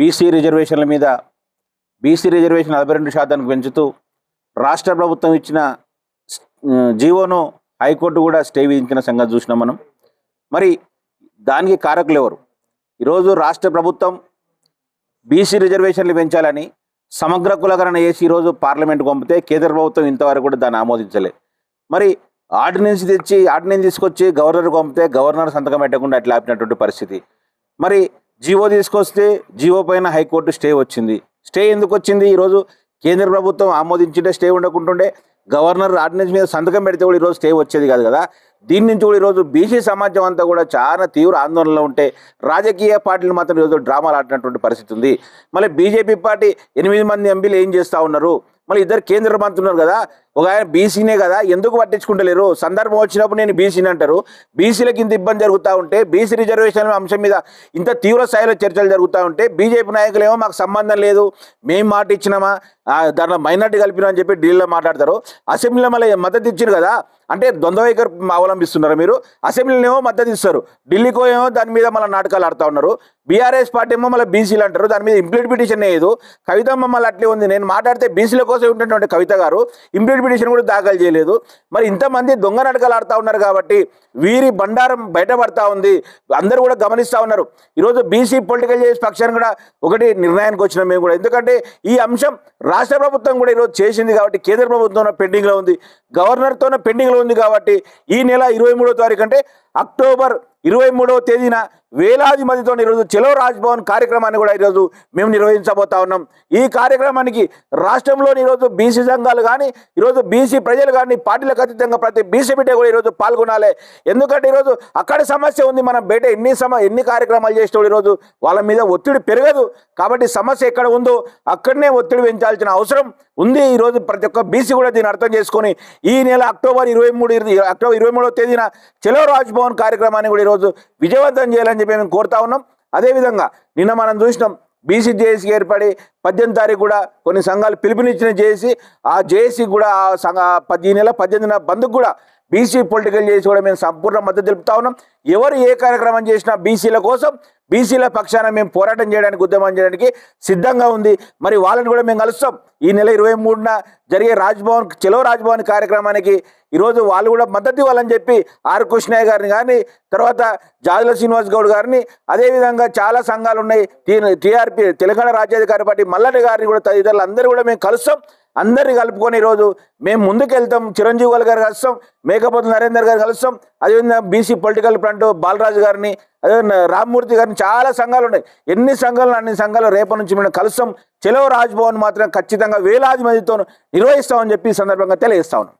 BC రిజర్వేషన్ల మీద BC reservation నలభై రెండు శాతానికి పెంచుతూ రాష్ట్ర ప్రభుత్వం ఇచ్చిన జీవోను హైకోర్టు కూడా స్టే విధించిన సంగతి చూసినాం మనం. మరి దానికి కారకులు ఎవరు? ఈరోజు రాష్ట్ర ప్రభుత్వం బీసీ రిజర్వేషన్లు పెంచాలని సమగ్ర కులకరణ చేసి ఈరోజు పార్లమెంట్ పంపితే కేంద్ర ప్రభుత్వం ఇంతవరకు కూడా దాన్ని ఆమోదించలే. మరి ఆర్డినెన్స్ తెచ్చి ఆర్డినెన్స్ తీసుకొచ్చి గవర్నర్ పంపితే గవర్నర్ సంతకం పెట్టకుండా అట్లా ఆపినటువంటి పరిస్థితి. మరి జీవో తీసుకొస్తే జీవో పైన హైకోర్టు స్టే వచ్చింది. స్టే ఎందుకు వచ్చింది? ఈరోజు కేంద్ర ప్రభుత్వం ఆమోదించింటే స్టే ఉండకుంటుండే. గవర్నర్ ఆర్డినెన్స్ మీద సంతకం పెడితే కూడా ఈరోజు స్టే వచ్చేది కాదు కదా. దీని నుంచి కూడా ఈరోజు బీసీ సమాజం అంతా కూడా చాలా తీవ్ర ఆందోళనలో ఉంటే రాజకీయ పార్టీలు మాత్రం ఈరోజు డ్రామాలు ఆడినటువంటి పరిస్థితి ఉంది. మళ్ళీ బీజేపీ పార్టీ ఎనిమిది మంది ఎంపీలు ఏం చేస్తూ ఉన్నారు? మళ్ళీ ఇద్దరు కేంద్ర మంత్రి ఉన్నారు కదా ఒక ఆయన బీసీనే కదా ఎందుకు పట్టించుకుంటలేరు? సందర్భం వచ్చినప్పుడు నేను బీసీని అంటారు. బీసీలకు ఇంత ఇబ్బంది జరుగుతూ ఉంటే బీసీ రిజర్వేషన్ అంశం మీద ఇంత తీవ్ర స్థాయిలో చర్చలు జరుగుతూ ఉంటే బీజేపీ నాయకులు ఏమో మాకు సంబంధం లేదు మేము మాట ఇచ్చినామా? దాంట్లో మైనార్టీ కలిపినా అని చెప్పి ఢిల్లీలో మాట్లాడతారు. అసెంబ్లీలో మళ్ళీ మద్దతు ఇచ్చారు కదా అంటే ద్వంద్వ వైఖరి అవలంబిస్తున్నారు మీరు? అసెంబ్లీని ఏమో మద్దతు ఇస్తారు. ఢిల్లీకో ఏమో దాని మీద మళ్ళీ నాటకాలు ఆడుతూ ఉన్నారు. బీఆర్ఎస్ పార్టీ ఏమో మళ్ళీ బీసీలు అంటారు. దాని మీద ఇంప్లీట్ పిటిషన్ లేదు కవిత మళ్ళీ అట్లే ఉంది. నేను మాట్లాడితే బీసీల కోసం ఉంటున్నటువంటి కవిత గారు ఇంప్లీట్ పిటిషన్ కూడా దాఖలు చేయలేదు. మరి ఇంతమంది దొంగ నాటకాలు ఆడుతూ ఉన్నారు కాబట్టి వీరి బండారం బయటపడతా ఉంది. అందరూ కూడా గమనిస్తూ ఉన్నారు. ఈరోజు బీసీ పొలిటికల్ చేసి పక్షాన్ని కూడా ఒకటి నిర్ణయానికి వచ్చినాం మేము కూడా. ఎందుకంటే ఈ అంశం రాష్ట్ర ప్రభుత్వం కూడా ఈరోజు చేసింది కాబట్టి కేంద్ర ప్రభుత్వం పెండింగ్లో ఉంది. గవర్నర్తోనే పెండింగ్లో ఉంది కాబట్టి ఈ నెల ఇరవై మూడో తారీఖు అంటే అక్టోబర్ ఇరవై మూడవ తేదీన వేలాది మందితో ఈరోజు చెలో రాజ్భవన్ కార్యక్రమాన్ని కూడా ఈరోజు మేము నిర్వహించబోతా ఉన్నాం. ఈ కార్యక్రమానికి రాష్ట్రంలోని ఈరోజు బీసీ సంఘాలు కానీ ఈరోజు బీసీ ప్రజలు కానీ పార్టీలకు అతీతంగా ప్రతి బీసీ బిడ్డ కూడా ఈరోజు పాల్గొనాలి. ఎందుకంటే ఈరోజు అక్కడ సమస్య ఉంది. మనం బయట ఎన్ని సమ ఎన్ని కార్యక్రమాలు చేసినప్పుడు ఈరోజు వాళ్ళ మీద ఒత్తిడి పెరగదు. కాబట్టి సమస్య ఎక్కడ ఉందో అక్కడనే ఒత్తిడి పెంచాల్సిన అవసరం ఉంది. ఈరోజు ప్రతి ఒక్క బీసీ కూడా దీన్ని అర్థం చేసుకొని ఈ నెల అక్టోబర్ ఇరవై మూడు అక్టోబర్ ఇరవై మూడవ తేదీన చెలో రాజ్భవన్ కార్యక్రమాన్ని కూడా ఈరోజు విజయవంతం చేయాలని చెప్పి మేము కోరుతా ఉన్నాం. అదేవిధంగా నిన్న మనం చూసినాం బీసీ జేఏసీ ఏర్పడి పద్దెనిమిది తారీఖు కూడా కొన్ని సంఘాలు పిలుపునిచ్చిన జేఏసీ ఆ జేఏసీ కూడా ఆ సంఘ పదిహేను నెల పద్దెనిమిది నెల పద్దెనిమిదిన కూడా బీసీ పొలిటికల్ చేసి కూడా మేము సంపూర్ణ మద్దతు తెలుపుతా ఉన్నాం. ఎవరు ఏ కార్యక్రమం చేసినా బీసీల కోసం బీసీల పక్షాన మేము పోరాటం చేయడానికి ఉద్యమం చేయడానికి సిద్ధంగా ఉంది. మరి వాళ్ళని కూడా మేము కలుస్తాం. ఈ నెల ఇరవై మూడున జరిగే రాజ్భవన్ చెలో రాజ్భవన్ కార్యక్రమానికి ఈరోజు వాళ్ళు కూడా మద్దతు ఇవ్వాలని చెప్పి ఆర్ కృష్ణయ్య గారిని కానీ తర్వాత జాదుల శ్రీనివాస్ గౌడ్ గారిని అదేవిధంగా చాలా సంఘాలు ఉన్నాయి. టీఆర్పీ తెలంగాణ రాజ్యాధికారి పార్టీ మల్లన్న గారిని కూడా తదితరులు అందరూ కూడా మేము కలుస్తాం. అందరిని కలుపుకొని ఈరోజు మేము ముందుకెళ్తాం. చిరంజీవి వాళ్ళ గారు కలుస్తాం. మేకపోతు నరేందర్ గారు కలుస్తాం. అదేవిధంగా బీసీ పొలిటికల్ ఫ్రంట్ బాలరాజు గారిని అదే రామ్మూర్తి గారిని చాలా సంఘాలు ఉన్నాయి. ఎన్ని సంఘాలు అన్ని సంఘాలు రేపటి నుంచి మేము కలుస్తాం. చెలవు రాజ్భవన్ మాత్రం ఖచ్చితంగా వేలాది మందితో నిర్వహిస్తామని చెప్పి సందర్భంగా తెలియజేస్తా ఉన్నాం.